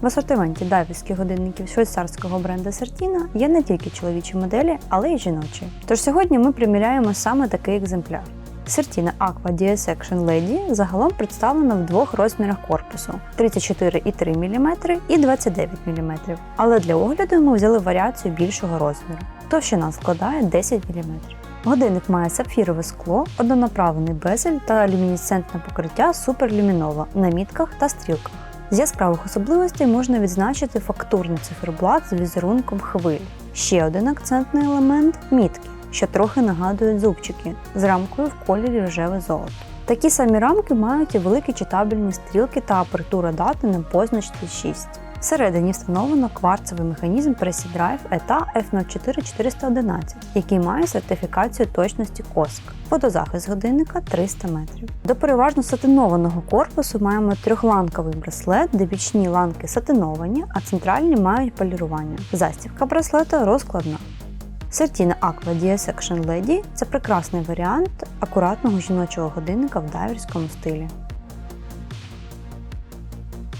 В асортименті дайверських годинників швейцарського бренду Сертіна є не тільки чоловічі моделі, але й жіночі. Тож сьогодні ми приміряємо саме такий екземпляр. Certina Aqua DS Action Lady загалом представлена в двох розмірах корпусу 34,3 мм і 29 мм. Але для огляду ми взяли варіацію більшого розміру. Товщина складає 10 мм. Годинник має сапфірове скло, однонаправлений безель та люмінесцентне покриття суперлюмінова на мітках та стрілках. З яскравих особливостей можна відзначити фактурний циферблат з візерунком хвиль. Ще один акцентний елемент мітки, що трохи нагадують зубчики з рамкою в кольорі рожеве золото. Такі самі рамки мають і великі читабельні стрілки та апертура дати на позначці 6. Всередині встановлено кварцевий механізм Pressy Drive ETA F04411, який має сертифікацію точності COSC. Фотозахист годинника 300 метрів. До переважно сатинованого корпусу маємо трьохланковий браслет, де бічні ланки сатиновані, а центральні мають полірування. Застібка браслета розкладна. Certina Aqua DS Action Lady – це прекрасний варіант акуратного жіночого годинника в дайверському стилі.